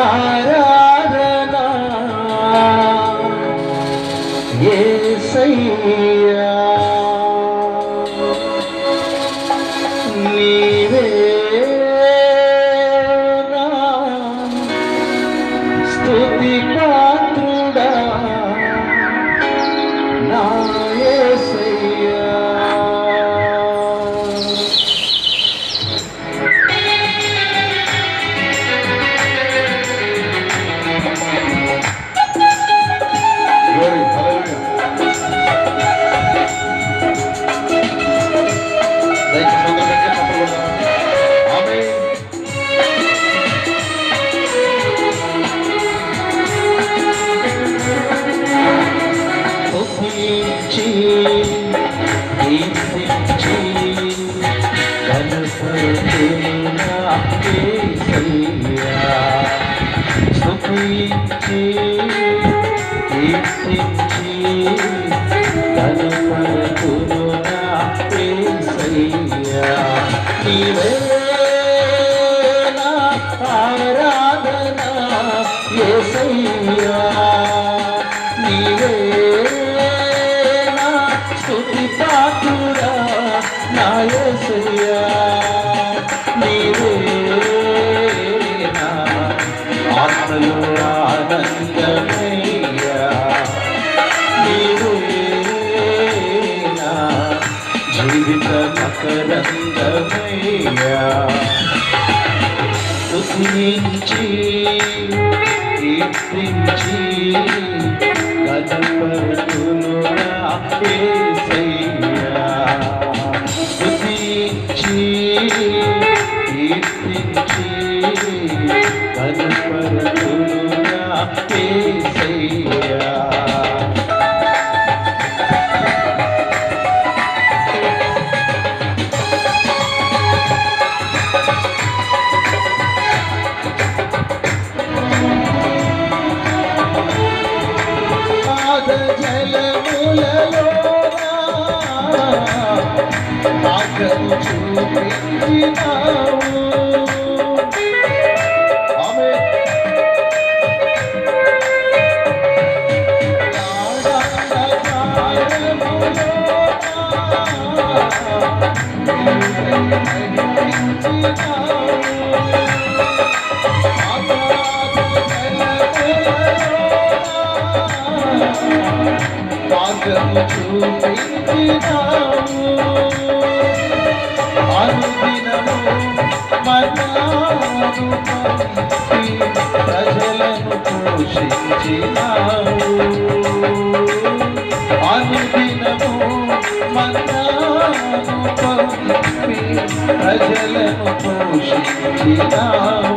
ஆராதனா ஏ செய்யா స్తుతి పాత్రుడా నా యేసయ్యా. నీవే నా ఆత్మలో ఆనందమయ్యా. నీవే నా జీవిత మకరందమయ్యా స్తుతించి కీర్తించి కనపడుతున్నా యేసయ్యా ఆకలి చూపించినావు. మార్గము చూపించినావు ప్రజలను పోషించినావు అనుదినము మన్నాను ప్రజలను పోషించినావు.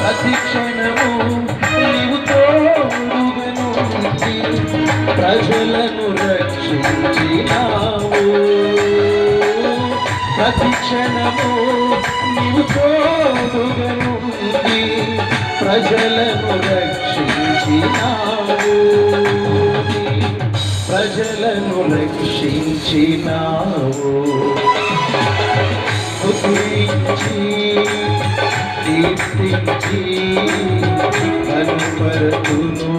ప్రతి క్షణము నీవు తోడుగను ప్రజలను రక్షించినావు. ప్రతి క్షణము నీవు తోడుగను ప్రజలను రక్షించినావు. ప్రజలను రక్షించినావు. స్తుతించి కీర్తించి కనుపరుతును నా యేసయ్యా.